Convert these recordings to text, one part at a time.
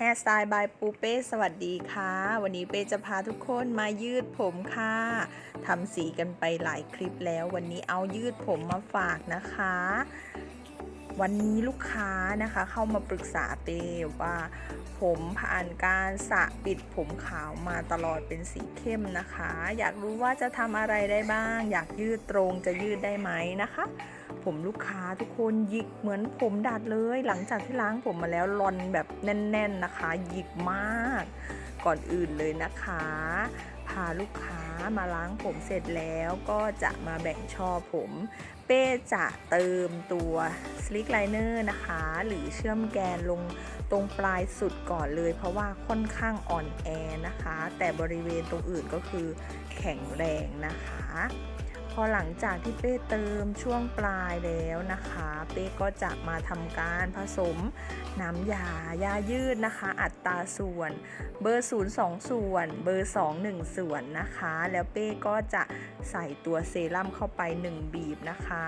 แฮร์สไตล์บายปูเป้สวัสดีค่ะ วันนี้เป้จะพาทุกคนมายืดผมค่ะทำสีกันไปหลายคลิปแล้ว วันนี้เอายืดผมมาฝากนะคะ วันนี้ลูกค้านะคะเข้ามาปรึกษาเป้ว่า ผมผ่านการสระปิดผมขาวมาตลอดเป็นสีเข้มนะคะ อยากรู้ว่าจะทำอะไรได้บ้าง อยากยืดตรงจะยืดได้ไหมนะคะ ผมลูกค้าทุกคนหยิกเหมือนผมดัดเลย หลังจากที่ล้างผมมาแล้วรอนแบบแน่น ๆนะคะ หยิกมาก ก่อนอื่นเลยนะคะ พาลูกค้า มาล้างผมเสร็จแล้วก็จะมาแบ่งช่อผม เป้จะเติมตัวสลิกไลเนอร์นะคะ หรือเชื่อมแกนลงตรงปลายสุดก่อนเลย เพราะว่าค่อนข้างอ่อนแอนะคะ แต่บริเวณตรงอื่นก็คือแข็งแรงนะคะ อหลังจากที่เป้เติมช่วงปลายแล้วนะคะ เป้ก็จะมาทำการผสมน้ำยายายืดนะคะ อัตราส่วน เบอร์ 0 2 ส่วน เบอร์ 2 1 ส่วนนะคะ แล้วเป้ก็จะใส่ตัวเซรั่มเข้าไป 1 บีบนะคะ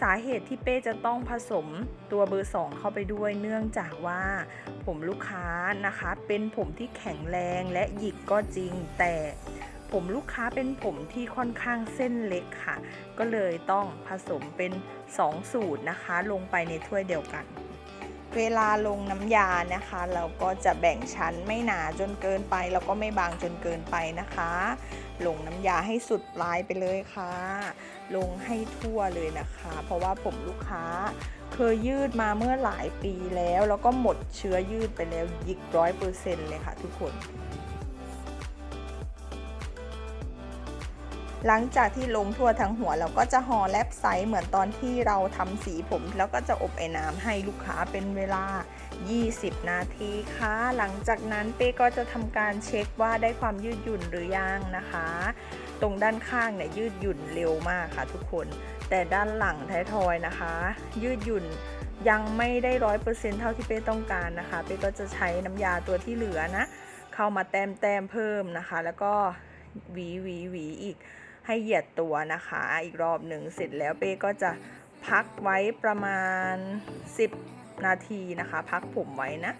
สาเหตุที่เป้จะต้องผสมตัวเบอร์ 2 เข้าไปด้วยเนื่องจากว่าผมลูกค้านะคะ เป็นผมที่แข็งแรงและหยิกก็จริงแต่ ผมลูกค้าเป็นผมที่ค่อนข้างเส้นเล็กค่ะ ก็เลยต้องผสมเป็น 2 สูตรนะคะ ลงไปในถ้วยเดียวกัน เวลาลงน้ำยานะคะ เราก็จะแบ่งชั้นไม่หนาจนเกินไป แล้วก็ไม่บางจนเกินไปนะคะ ลงน้ำยาให้สุดปลายไปเลยค่ะ ลงให้ทั่วเลยนะคะ เพราะว่าผมลูกค้าเคยยืดมาเมื่อหลายปีแล้ว แล้วก็หมดเชื้อยืดไปแล้วยิกร้อยเปอร์เซ็นต์เลยค่ะทุกคน หลังจากที่ลงทั่วทั้งหัวเราก็จะห่อแลบไซส์เหมือนตอนที่เราทำสีผม แล้วก็จะอบไอ้น้ำให้ลูกค้าเป็นเวลา 20 นาทีค่ะ หลังจากนั้นเป้ก็จะทำการเช็คว่าได้ความยืดหยุ่นหรือยังนะคะ ตรงด้านข้างเนี่ยยืดหยุ่นเร็วมากค่ะทุกคน แต่ด้านหลังท้ายทอยนะคะ ยืดหยุ่นยังไม่ได้ร้อยเปอร์เซ็นเท่าที่เป้ต้องการนะคะ เป้ก็จะใช้น้ำยาตัวที่เหลือนะ เข้ามาแต้มแต้มเพิ่มนะคะ แล้วก็หวีหวีหวีอีก ให้เหยียดตัวนะคะ อีกรอบหนึ่งเสร็จแล้วเป้ก็จะพักไว้ประมาณ 10 นาทีนะคะ พักผมไว้นะ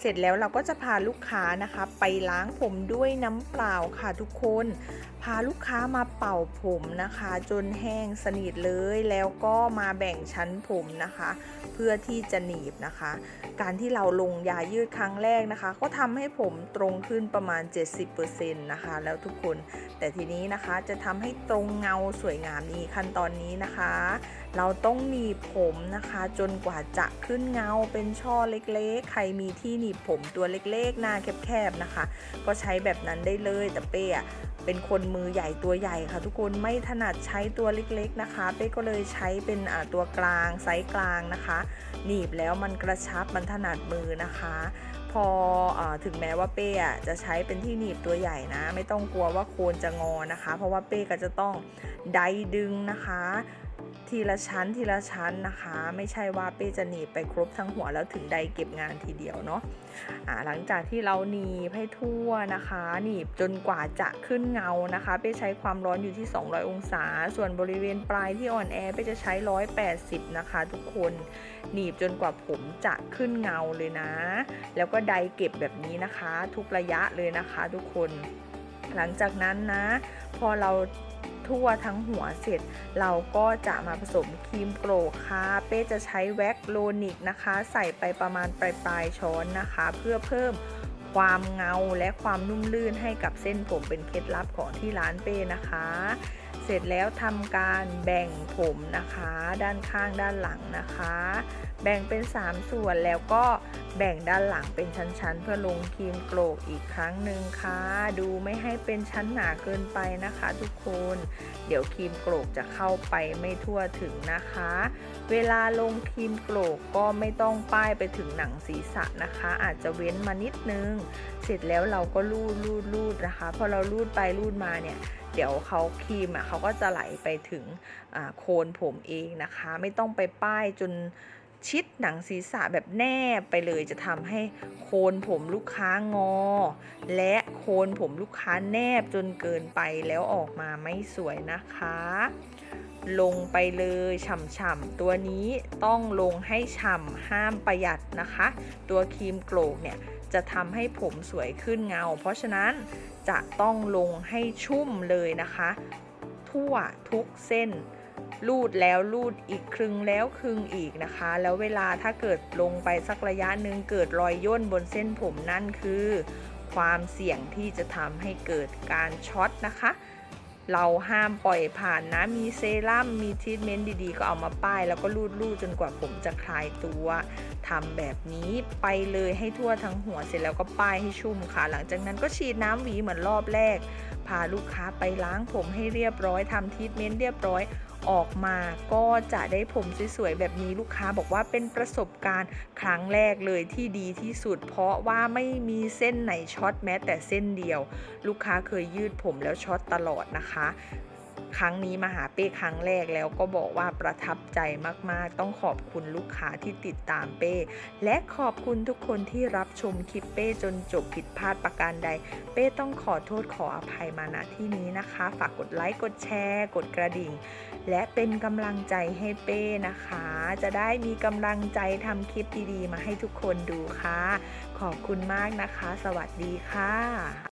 เสร็จแล้วเราก็จะพาลูกค้านะคะ ไปล้างผมด้วยน้ำเปล่าค่ะทุกคน พาลูกค้ามาเป่าผมนะคะ จนแห้งสนิทเลยแล้วก็มาแบ่งชั้นผมนะคะ เพื่อที่จะหนีบนะคะ การที่เราลงยายืดครั้งแรกนะคะ ก็ทำให้ผมตรงขึ้นประมาณ 70%นะคะ แล้วทุกคนแต่ทีนี้นะคะจะทำให้ตรงเงาสวยงามนี้ขั้นตอนนี้นะคะ เราต้องหนีบผมนะคะ จนกว่าจะขึ้นเงาเป็นช่อเล็กๆ ใครมีที่หนีบผมตัวเล็กๆ หน้าแคบๆนะคะ ก็ใช้แบบนั้นได้เลยแต่เป้อะเป็นคนมือใหญ่ตัวใหญ่ค่ะ ทุกคนไม่ถนัดใช้ตัวเล็กๆนะคะ เป้ก็เลยใช้เป็นตัวกลางไซส์กลางนะคะ หนีบแล้วมันกระชับมันถนัดมือนะคะ พออถึงแม้ว่าเป้อะจะใช้เป็นที่หนีบตัวใหญ่นะ ไม่ต้องกลัวว่าโคนจะงอนะคะ เพราะว่าเป้ก็จะต้องไดดึงนะคะ ทีละชั้นทีละชั้นนะคะ ไม่ใช่ว่าเป้จะหนีบไปครบทั้งหัวแล้วถึงใดเก็บงานทีเดียวเนาะหลังจากที่เราหนีบให้ทั่วนะคะ หนีบจนกว่าจะขึ้นเงานะคะ เป้ใช้ความร้อนอยู่ที่ 200 องศา ส่วนบริเวณปลายที่อ่อนแอเป้จะใช้ 180 นะคะ ทุกคนหนีบจนกว่าผมจะขึ้นเงาเลยนะ แล้วก็ไดเก็บแบบนี้นะคะ ทุกระยะเลยนะคะ ทุกคนหลังจากนั้นนะ พอเรา ทั่วทั้งหัวเสร็จ เราก็จะมาผสมครีมโกรกค่ะ เป้จะใช้แว็กโลนิกนะคะ ใส่ไปประมาณปลายปลายช้อนนะคะ เพื่อเพิ่มความเงาและความนุ่มลื่นให้กับเส้นผมเป็นเคล็ดลับของที่ร้านเป้นะคะ เสร็จแล้วทำการแบ่งผมนะคะ ด้านข้างด้านหลังนะคะ แบ่งเป็น 3 ส่วนแล้วก็ แบ่งด้านหลังเป็นชั้นๆ เพื่อลงครีมโกรกอีกครั้งหนึ่งค่ะ ดูไม่ให้เป็นชั้นหนาเกินไปนะคะ ทุกคน เดี๋ยวครีมโกรกจะเข้าไปไม่ทั่วถึงนะคะ เวลาลงครีมโกรกก็ไม่ต้องป้ายไปถึงหนังศีรษะนะคะ อาจจะเว้นมานิดนึง เสร็จแล้วเราก็ลูดลูดลูดนะคะ พอเราลูดไปลูดมาเนี่ยเดี๋ยวเขาครีมอะเขาก็จะไหลไปถึงโคนผมเองนะคะ ไม่ต้องไปป้ายจน ชิดหนังศีรษะแบบแนบไปเลยจะทำให้โคนผมลูกค้างอ และโคนผมลูกค้าแนบจนเกินไปแล้วออกมาไม่สวยนะคะ ลงไปเลยฉ่ำๆตัวนี้ต้องลงให้ฉ่ำห้ามประหยัดนะคะ ตัวครีมโกลกเนี่ยจะทำให้ผมสวยขึ้นเงา เพราะฉะนั้นจะต้องลงให้ชุ่มเลยนะคะ ทั่วทุกเส้น ลูดแล้วลูดอีกครึ่งแล้วครึ่งอีกนะคะ แล้วเวลาถ้าเกิดลงไปสักระยะหนึ่งเกิดรอยย่นบนเส้นผมนั่นคือ ความเสี่ยงที่จะทำให้เกิดการช็อตนะคะ เราห้ามปล่อยผ่านนะ มีเซรั่มมีทรีทเมนต์ดีๆ ก็เอามาป้าย แล้วก็ลูดๆจนกว่าผมจะคลายตัวทำแบบนี้ไปเลยให้ทั่วทั้งหัวเสร็จแล้วก็ป้ายให้ชุ่มค่ะ หลังจากนั้นก็ฉีดน้ำหวีเหมือนรอบแรก พาลูกค้าไปล้างผมให้เรียบร้อยทำทรีทเมนต์เรียบร้อย ออกมาก็จะได้ผมสวยๆแบบนี้ลูกค้าบอกว่าเป็นประสบการณ์ครั้งแรกเลยที่ดีที่สุด เพราะว่าไม่มีเส้นไหนช็อตแม้แต่เส้นเดียว ลูกค้าเคยยืดผมแล้วช็อตตลอดนะคะ ครั้งนี้มาหาเป้ครั้งแรกแล้วก็บอกว่าประทับใจมากๆ ต้องขอบคุณลูกค้าที่ติดตามเป้ และขอบคุณทุกคนที่รับชมคลิปเป้จนจบผิดพลาดประการใด เป้ต้องขอโทษขออภัยมาณที่นี้นะคะ ฝากกดไลค์กดแชร์ กดกระดิ่ง และเป็นกำลังใจให้เป้นะคะ จะได้มีกำลังใจทำคลิปดีๆ มาให้ทุกคนดูค่ะ ขอบคุณมากนะคะ สวัสดีค่ะ